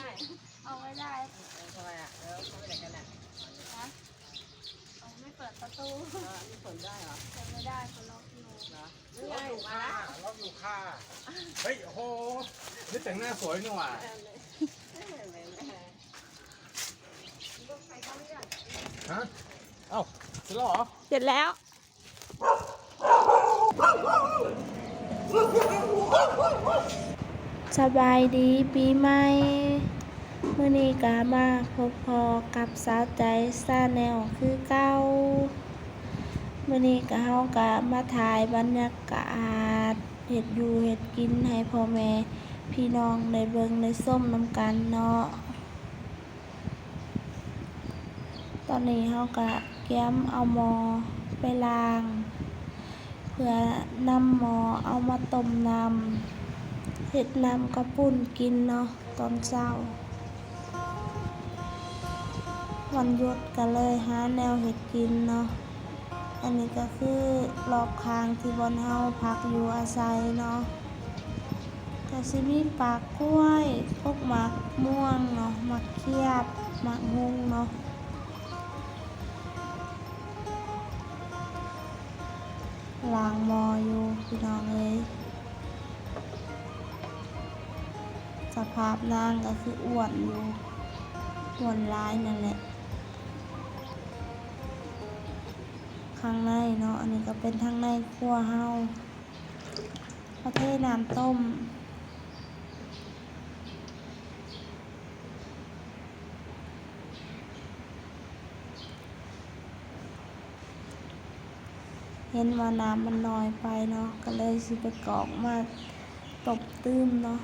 ได้เอาไม่ได้ทำไมอะแล้วเขาไปไหนกันอะนะเอาไม่เปิดประตูนี่ฝนได้เหรอเปิดไม่ได้คนล็อกอยู่เหรอล็อกอยู่ค่ะล็อกอยู่ค่ะเฮ้ยโอ้โหนี่แต่งหน้าสวยนี่หว่าฮะเอ้าเสร็จแล้วเหรอเสร็จแล้ว สบายดีปีใหม่มื่อนี้กามาพบพอกับสาวใจซาแนวคือเก้ามื่อนี้กาเฮากะมาถ่ายบรรยากาศเห็ดอยู่เห็ดกินให้พ่อแม่พี่น้องในเบิงในส้มน้ำกันเนาะตอนนี้เฮากะแก้มเอาหมอไปล้าง เพื่อนำหมอเอามาต้มน้ำ เห็ดน้ำกระปุ่นกินเนาะตอนเช้า วันหยุดก็เลยหาแนวเห็ดกินเนาะอันนี้ก็คือรอบคางที่บนเฮาพักอยู่อาศัยเนาะก็สิมีปากกล้วยพวกหมักม่วงเนาะหมักเขียบหมักฮุงเนาะลางมออยู่พี่น้องเลย ภาพนางก็คืออ้วนอยู่อ้วนร้ายนั่นแหละ ข้างในเนาะ อันนี้ก็เป็นทางในครัวเฮาประเทศน้ำต้มเห็นว่าน้ำมันน้อยไปเนาะ ก็เลยสิไปกรอกมาตบตื้มเนาะ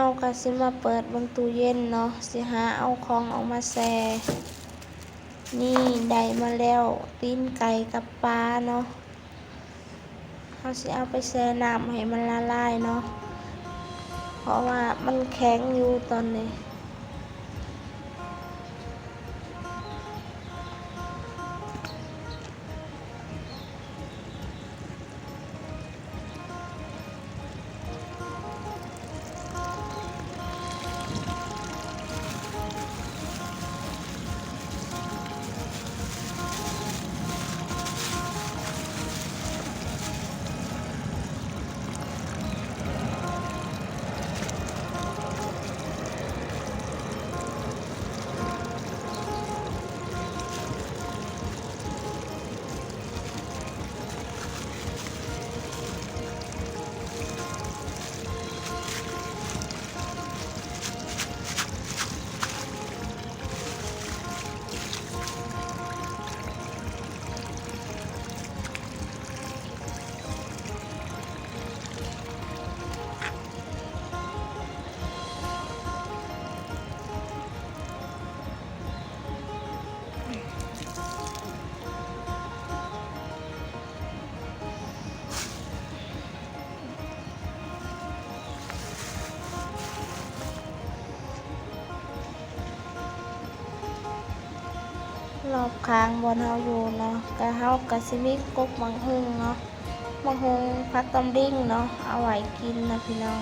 าก็สิมาเปิดบิ่งตู้เย็นเนาะสิหาเอาของออกมาแช่นี่ได้มาแล้วตีนไก่กับปลาเนาะเขาสิเอาไปแช่น้ำให้มันละลายเนาะเพราะว่ามันแข็งอยู่ตอนนี้ อบค้างบนเฮาอยู่เนาะก็เฮาก็สิมีกกมังหุงเนาะมังหุงพักตำดิ้งเนาะเอาไว้กินนะพี่น้อง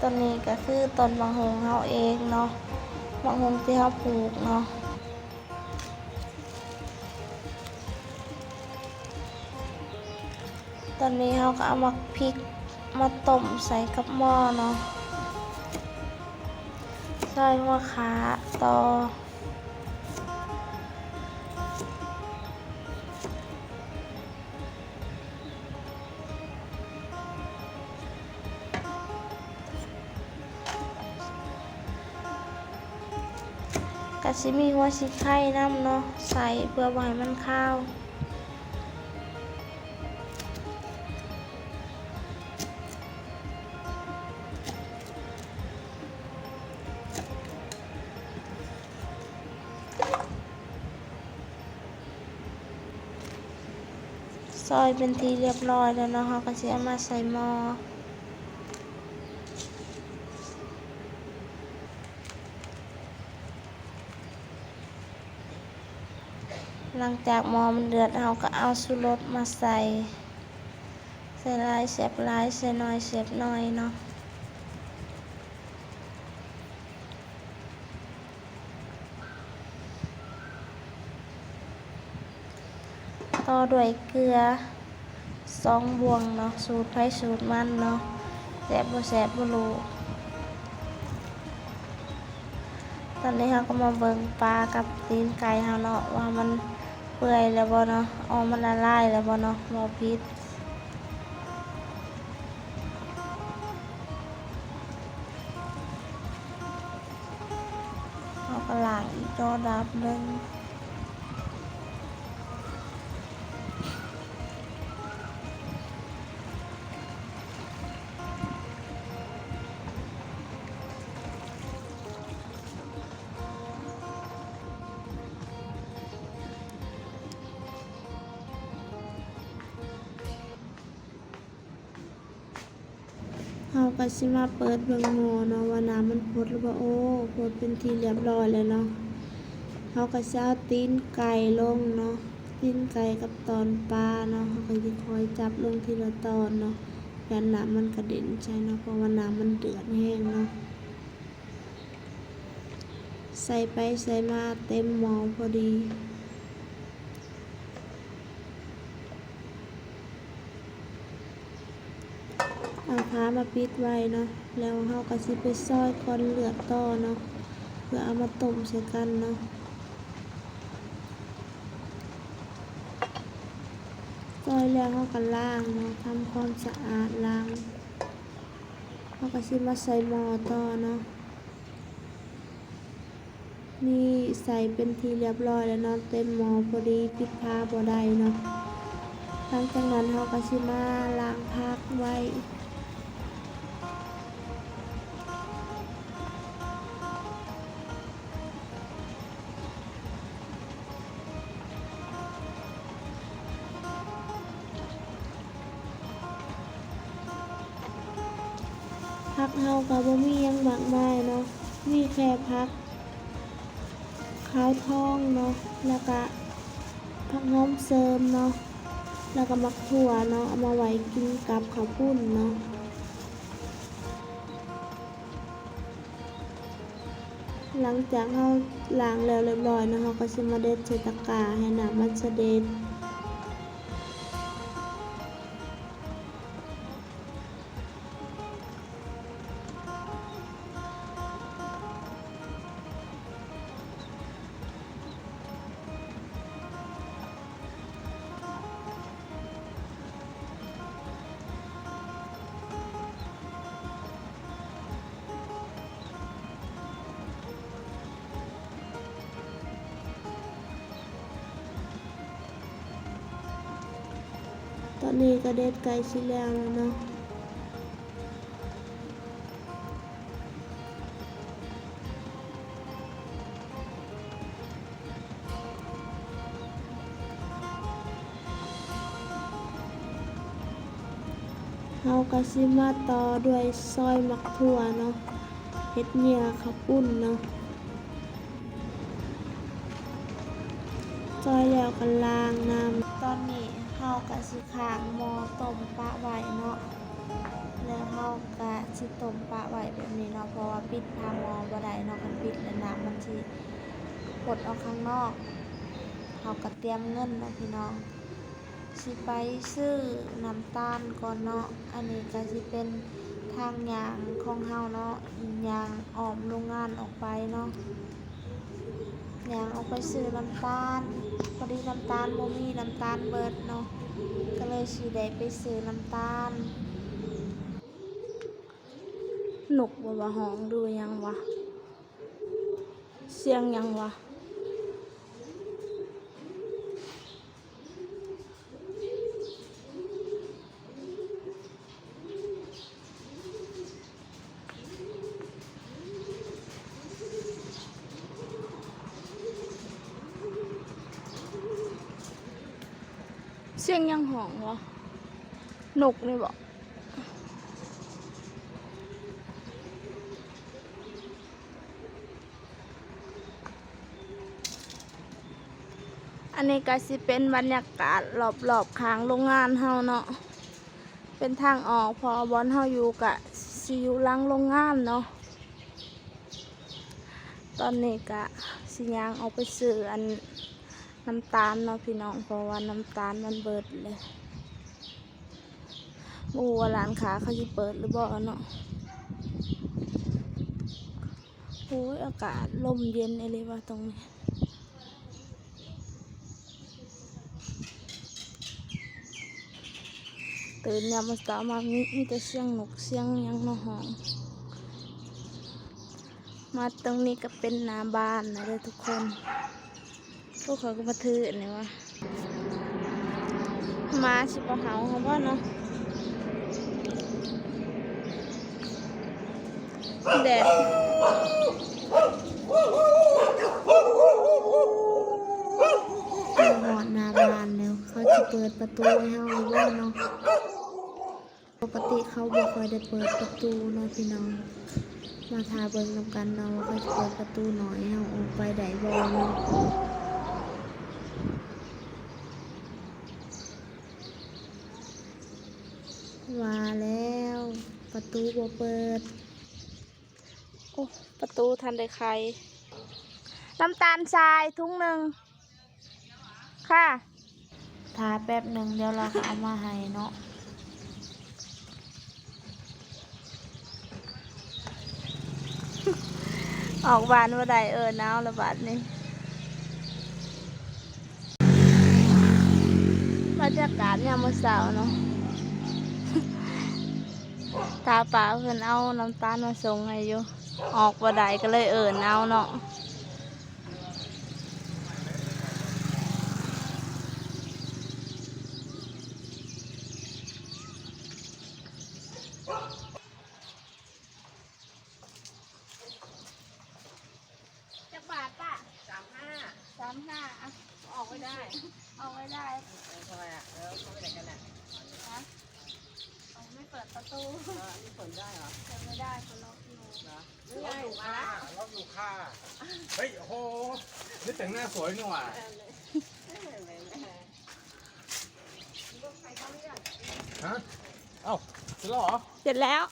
ต้นนี้ก็คือต้นมังหุงเฮาเองเนาะมังหุงที่เฮาปลูกเนาะตอนนี้เฮาก็เอามาพริกมาต้มใส่กับหม้อเนาะใส่หัวขาต่อ สิมีหัวสิไข่น้ำเนาะใส่เพื่อไว้มันข้าวซอยเป็นทีเรียบร้อยแล้วเนาะเขาก็จะมาใส่หม้อ หลังจากหมอมันเดือดเราก็เอาสุรสมาใส่ ใส่ลายเสียบลายใส่น้อยเสียบน้อยเนาะต่อด้วยเกลือสองบวงเนาะสูตรไผสูตรมันเนาะแสบบ่แสบบ่รู้ตอนนี้เราก็มาเบิ่งปลากับตีนไก่เฮาเนาะว่ามัน ปื่อยแล้วบ่เนาะอ๋อมันละลายแล้วบ่เนาะบ่พิษเอากระหล่างอีกจอดับหนึงาก็สิมาเปิดเบิ่งหมอเนาะว่าน้ำมันพดหรือบ่โอ้พดเป็นทีเรียบร้อยแล้วเนาะเราก็สิเอาตีนไก่ลงเนาะตีนไก่กับตอนปลาเนาะเราก็สิคอยจับลงทีละตอนเนาะยันน้ำมันกระเด็นใช่เนาะเพราะว่าน้ำมันเดือดแห้งเนาะใส่ไปใส่มาเต็มหม้อพอดี เอาผ้ามาปิดไว้เนาะ แล้วเฮาก็สิไปซอยก้อนเลือดต่อเนาะ เพื่อเอามาต้มใส่กันเนาะซอยแล้วเฮาก็ล้างเนาะทำความสะอาดล้างเฮาก็สิมาใส่หม้อต่อเนาะนี่ใส่เป็นทีเรียบร้อยแล้วเนาะเต็มหม้อพอดีปิดผ้าบ่ได้เนาะหลังจากนั้นเฮาก็สิมาล้างพักไว้ แค่พักข้าวทองเนาะแล้วก็ผักหอมเสริมเนาะแล้วก็มักถั่วเนาะเอามาไว้กินกับข้าวปุ้นเนาะหลังจากเฮาล้างแล้วเรียบร้อยเนาะเฮาก็สิมาเด็ดใส่ตะกร้าให้น้ำมันเสด็จ นนี้ก็เด็ดไก่สิแล้วแล้วเนาะเฮาก็สิมาต่อด้วยซอยมักถั่วเนาะเฮ็ดเหยื่อข้าปุ้นเนาะซอยแล้วก็ล้างน้ำตอนนี้ เฮาก็สิขางหม้อต้มปลาไว้เนาะแล้วเฮาก็สิต้มปลาไว้แบบนี้เนาะเพราะว่าปิดผ้าหม้อบ่ได้เนาะคันปิดแล้วน้ำมันสิกดออกข้างนอกเฮาก็เตรียมเงินเนาะพี่น้องสิไปซื้อน้ำตาลก่อนเนาะอันนี้ก็สิเป็นทางยางของเฮาเนาะยางออมโรงงานออกไปเนาะ ยางเอาไปซื้อน้ำตาลพอดีน้ำตาลบ่มีน้ำตาลเบิดเนาะก็เลยสิได้ไปซื้อน้ำตาลหนุกบ่ว่าห้องดูยังวะเสียงยังวะ เสียงยังหองวะนกนี่บอกอันนี้ก็สิเป็นบรรยากาศรอบๆข้างโรงงานเฮาเนาะ เป็นทางออกพอบอลเฮาอยู่กะสิอยู่ลังโรงงานเนาะ ตอนนี้กะสิยางเอาไปซื้ออัน น้ำตาลเนาะพี่น้องเพราะว่าน้ำตาลมันเบิดเลยบูว่าร้านค้าเขาจะเปิดหรือบ่เนาะโอ้ยอากาศลมเย็นอะไรวะตรงนี้ตื่นยามมื้อเช้ามามีมีแต่เสียงนกเสียงยังมาห้องมาตรงนี้ก็เป็นนาบ้านนะเด้อทุกคน พวกเขาก็มาถืออันนี้วะมาสิบเฮาเขาว่าเนาะแดดหอดนาบานแล้ว เขาจะเปิดประตูให้เฮาหรือว่าเนาะปกติเขาบอกคอยได้เปิดประตูเนาะพี่น้อง มาทาเบิ่งนำกันเนาะว่าเขาจะเปิดประตูหน่อยให้เราออกไปได้บ่เนาะ มาแล้ว ประตูบ่เปิด โอ้ประตูทันได้ใคร น้ำตาลทรายทุ่งหนึ่ง ค่ะทาแป๊บหนึ่งเดี๋ยวเราก็เอามาให้เนาะออกบานว่าใดเออหนาวละบาดนี้บรรยากาศยามมื้อเช้าเนาะ ตาป่าเพิ่นเอาน้ำตาลมาส่งให้อยู่ ออกว่าใดก็เลยเอินเอาเนาะ จักบาทป่ะ สามห้า สามห้าอะออกไว้ได้ เอาไว้ได้ เออทำไมอะแล้วเขาไปไหนกันอะ นะเอาไม่เปิดประตู เออมีฝนได้เหรอ เปิดไม่ได้คนล็อกอยู่ เหรอ ล็อกอยู่ ค่าล็อกอยู่ค่าเฮ้ยโอ้โหนี่แต่งหน้าสวยนี่หว่าฮะเอ้าเสร็จแล้วเหรอเสร็จแล้ว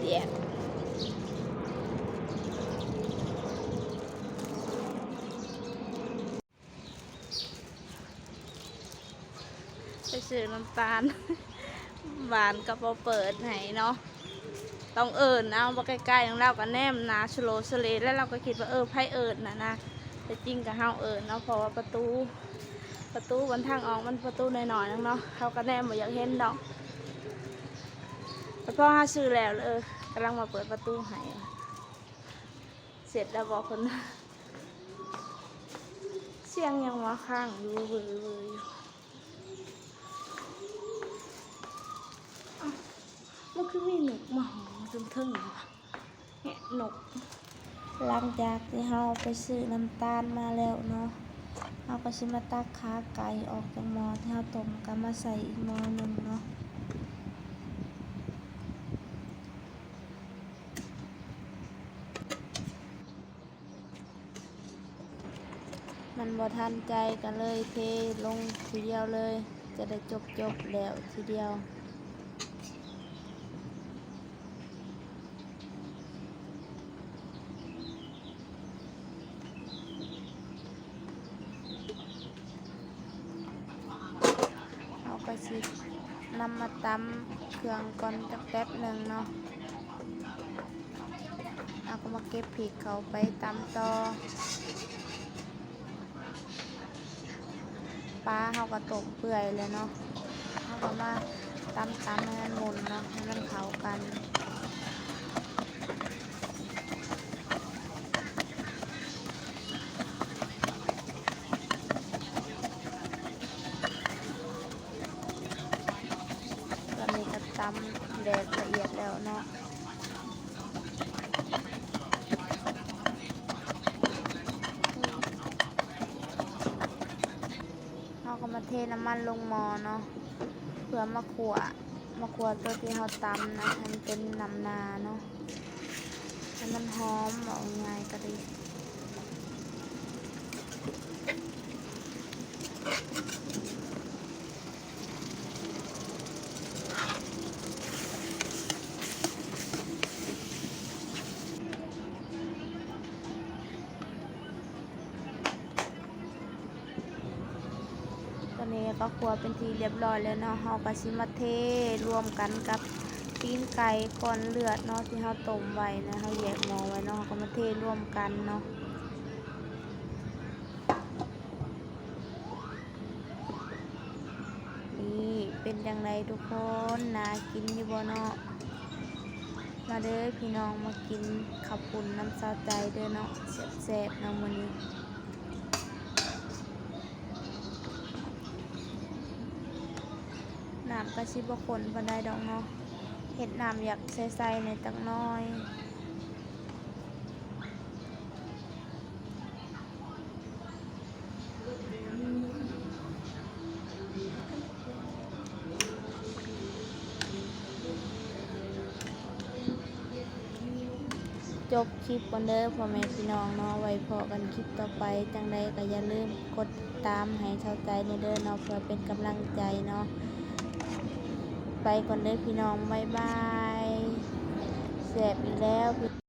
เดี๋ยวไป ซื้อน้ำตาลหวานกับพอเปิดให้เนาะต้องเอิญเอาบ่ใกล้ๆของเราก็แนมนาชโลสเลแล้วเราก็คิดว่าเออไพ่เอิญนะนะแต่จริงกับเฮาเอิญเนาะเพราะว่าประตูประตูบนทางออกมันประตูหน่อยๆนึงเนาะเขาก็แนมบ่อยากเห็นดอกแล้วพอหาซื้อแล้วเลยเออกำลังมาเปิดประตูให้เสร็จแล้วบอกคนเสียงยังว่าข้างอยู่เวออยู่ มัน คือมีหนกมาหอมทึ่งทึ่งเนี่ยหนกหลังจากที่เราไปซื้อน้ำตาลมาแล้วเนาะเราก็ชิมาตักขาไก่ออกจากหม้อที่เราต้มกันมาใส่อีกหม้อหนึ่งเนาะมันบ่ทันใจกันเลยเทลงทีเดียวเลย จะได้จบจบแล้วทีเดียว เอาไปสิ นำมาตำเครื่องก่อนจักแป๊บหนึ่งเนาะเอาก็มาเก็บผิกเขาไปตำต่อปลาเขาก็ตกเปื่อยเลยเนาะเขาก็มาตำตำให้มันหมุนเนาะให้มันเข้ากัน มันลงมอเนาะเพื่อมาขัวมาขัวตัวที่เขาตำนะมันเป็นน้ำนาเนาะให้มันหอมเอาง่ายก็ดี ก็ครัวเป็นทีเรียบร้อยแล้วเนาะเฮาก็สิมาเทรวมกันกับตีนไก่ก่อนเลือดเนาะที่เฮาต้มไว้นะเฮาแยกหม้อไว้เนาะเฮาก็มาเทรวมกันเนาะนี่เป็นจังไดทุกคนน่ากินอยู่บ่เนาะมาเด้อพี่น้องมากินข้าวปุ้นน้ำซาวใจเด้อเนาะแซ่บๆเนาะมื้อนี้ น้ำ กระชิบคนบันไดดอกเนาะเห็ดน้ำอยากใส่ๆในตักน้อยจบคลิปกันเด้อพ่อแม่พี่น้องเนาะไว้พอกันคลิปต่อไป จังใดก็อย่าลืมกดติดตามให้เข้าใจในเด้อเนาะเพื่อเป็นกำลังใจเนาะ ไปก่อนเด้อพี่น้องบายบายเสียบอีกแล้ว